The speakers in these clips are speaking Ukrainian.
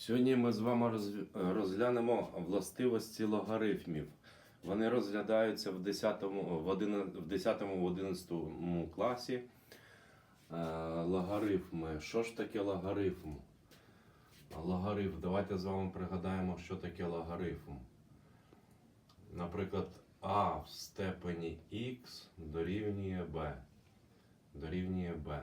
Сьогодні ми з вами розглянемо властивості логарифмів. Вони розглядаються в 10, в 11, в 10 11 класі. Е, Логарифми. Що ж таке логарифм? Логарифм. Давайте з вами пригадаємо, що таке логарифм. Наприклад, а в степені х дорівнює b. Дорівнює b.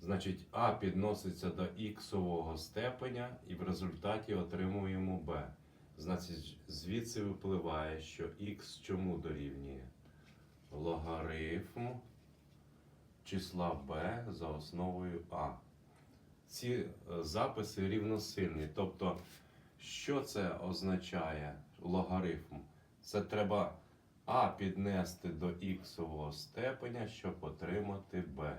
Значить, а підноситься до іксового степеня і в результаті отримуємо b. Значить, звідси випливає, що х чому дорівнює? Логарифм числа b за основою а. Ці е, записи рівносильні. Тобто, що це означає логарифм? Це треба а піднести до іксового степеня, щоб отримати b.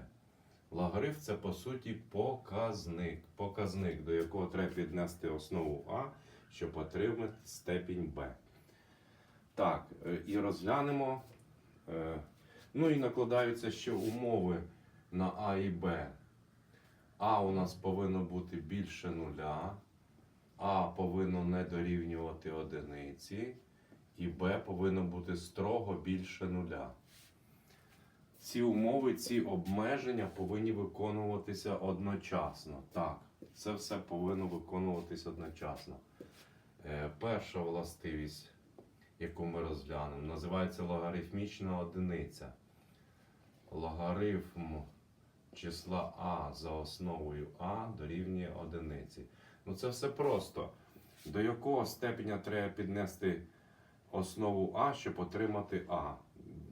Логарифм це по суті показник, показник, до якого треба піднести основу А, щоб отримати степінь Б. Так, е, і розглянемо. е, Ну і накладаються ще умови на А і Б. А у нас повинно бути більше нуля, А повинно не дорівнювати одиниці, і Б повинно бути строго більше нуля. Ці умови, ці обмеження повинні виконуватися одночасно. Так, це все повинно виконуватися одночасно. Е, перша властивість, яку ми розглянемо, називається логарифмічна одиниця. Логарифм числа А за основою А дорівнює одиниці. Ну це все просто. До якого степеня треба піднести основу А, щоб отримати А?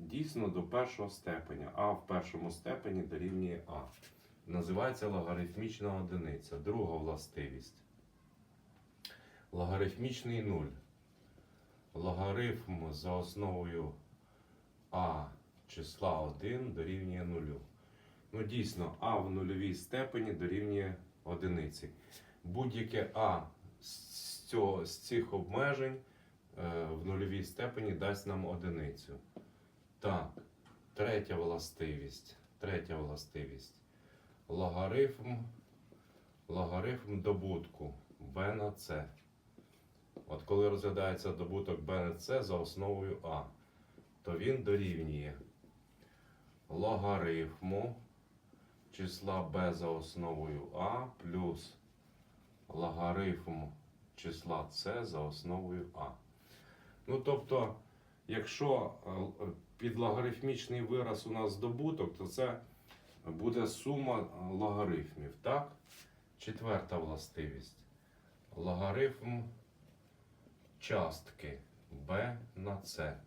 Дійсно до першого степеня. А в першому степені дорівнює А. Називається логарифмічна одиниця. Друга властивість. Логарифмічний нуль. Логарифм за основою А числа 1 дорівнює нулю. Ну, дійсно, А в нульовій степені дорівнює одиниці. Будь-яке А з, цього, з цих обмежень е, в нульовій степені дасть нам одиницю. Так, третя властивість. Третя властивість. Логарифм, логарифм добутку b на c. От коли розглядається добуток b на c за основою А, то він дорівнює логарифму числа b за основою А плюс логарифм числа c за основою А. Ну, тобто, якщо е, підлогарифмічний вираз у нас добуток, то це буде сума е, логарифмів. Так? Четверта властивість. Логарифм частки b на c.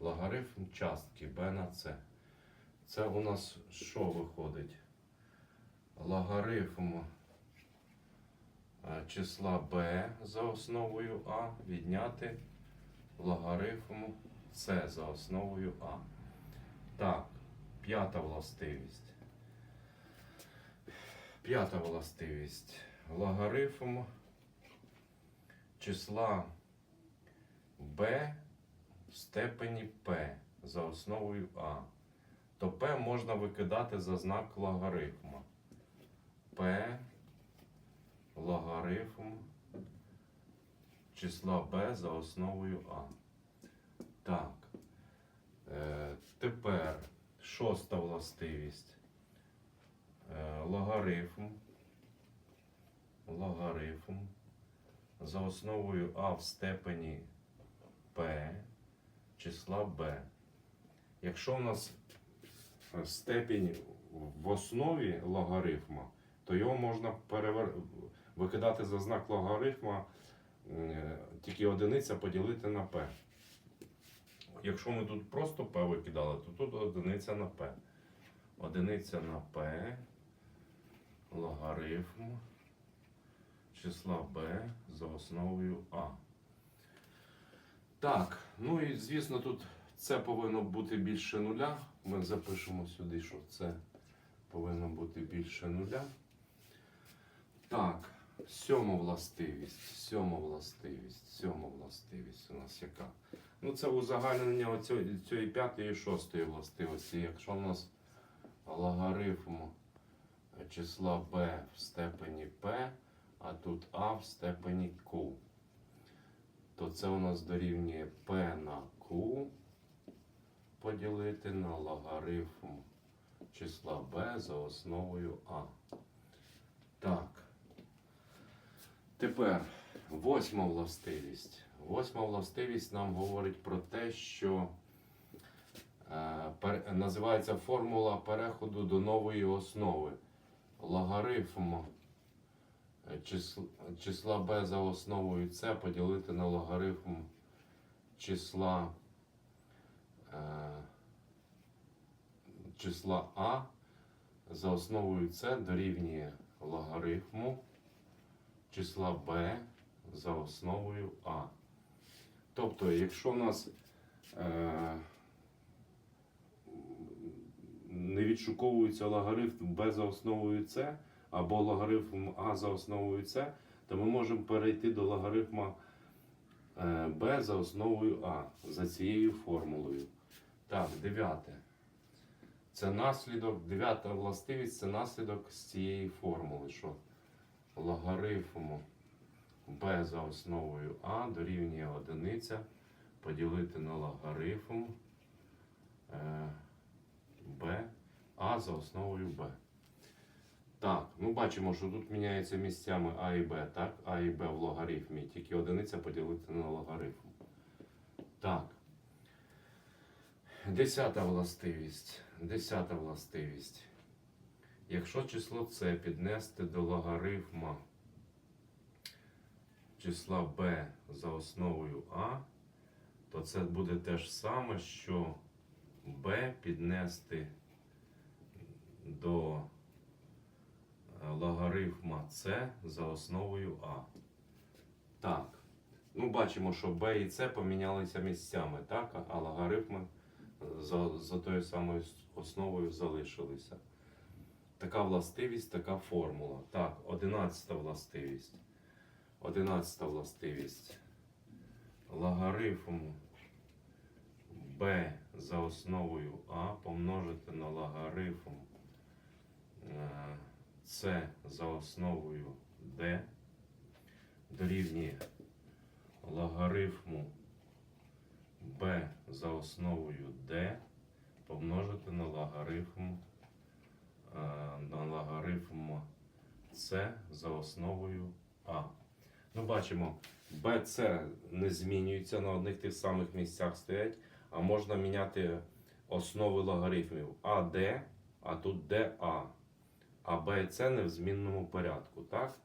Логарифм частки b на c. Це у нас що виходить? Логарифм е, числа b за основою А відняти логарифм С за основою А. Так, п'ята властивість. П'ята властивість. Логарифм числа b в степені p за основою А. То p можна викидати за знак логарифма. p логарифм числа b за основою А. Так. Е, тепер шоста властивість. Е, логарифм. Логарифм за основою А в степені P числа b. Якщо у нас степінь в основі логарифма, то його можна перевер... викидати за знак логарифма тільки одиниця поділити на p. Якщо ми тут просто p викидали, то тут одиниця на p. Одиниця на p, логарифм числа b за основою а. Так, ну і звісно, тут це повинно бути більше нуля. Ми запишемо сюди, що це повинно бути більше нуля. Так, сьома властивість, сьома властивість, сьома властивість у нас яка? Ну, це узагальнення цієї п'ятої і шостої властивості. Якщо у нас логарифм числа b в степені p, а тут а в степені q. То це у нас дорівнює p на q поділити на логарифм числа b за основою а. Так. Тепер восьма властивість. Восьма властивість нам говорить про те, що е, називається формула переходу до нової основи. Логарифм е, числа, числа b за основою c поділити на логарифм числа, е, числа a за основою c дорівнює логарифму числа b за основою а. Тобто, якщо в нас е, не відшуковується логарифм b за основою c або логарифм а за основою c, то ми можемо перейти до логарифма е, b за основою а за цією формулою. Так, дев'яте. Це наслідок, дев'ята властивість це наслідок з цієї формули, що логарифм b за основою а дорівнює одиниця поділити на логарифм е, b а за основою b. Так, ну бачимо, що тут міняються місцями а і b, так? А і b в логарифмі, тільки одиниця поділити на логарифм. Так. Десята властивість. Десята властивість. Якщо число c піднести до логарифма числа b за основою а, то це буде те ж саме, що b піднести до е, логарифма c за основою а. Так. Ну, бачимо, що b і c помінялися місцями, так? а логарифми за, за тою самою основою залишилися. Така властивість, така формула. Так, одинадцята властивість. Одинадцята властивість. Логарифм b за основою а помножити на логарифм е, c за основою d дорівнює логарифму b за основою d помножити на логарифм логарифм c за основою а. Ну, бачимо, BC не змінюється на одних тих самих місцях стоять, а можна міняти основи логарифмів АД, а тут ДА. А Б С не в змінному порядку, так?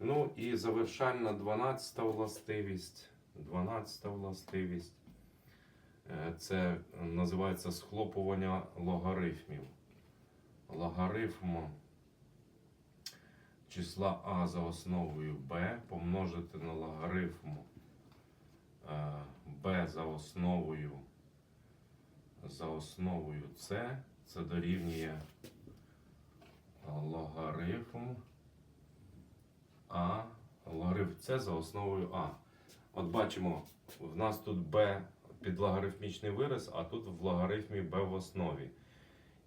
Ну і завершальна 12-та властивість. 12-та властивість. Е, Це називається схлопування логарифмів. Логарифм числа А за основою Б помножити на логарифм е, Б за основою за основою С. Це дорівнює логарифм А. Логарифм С за основою А. От бачимо, в нас тут Б під логарифмічний вираз, а тут в логарифмі Б в основі.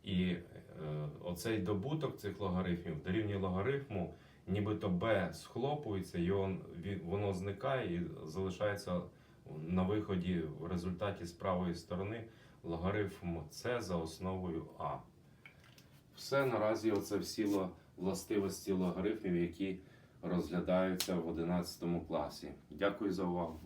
І е, оцей добуток цих логарифмів дорівнює логарифму, нібито b схлопується, і он, воно зникає і залишається на виході в результаті з правої сторони логарифм c за основою а. Все наразі оце всі властивості логарифмів, які розглядаються в 11 класі. Дякую за увагу.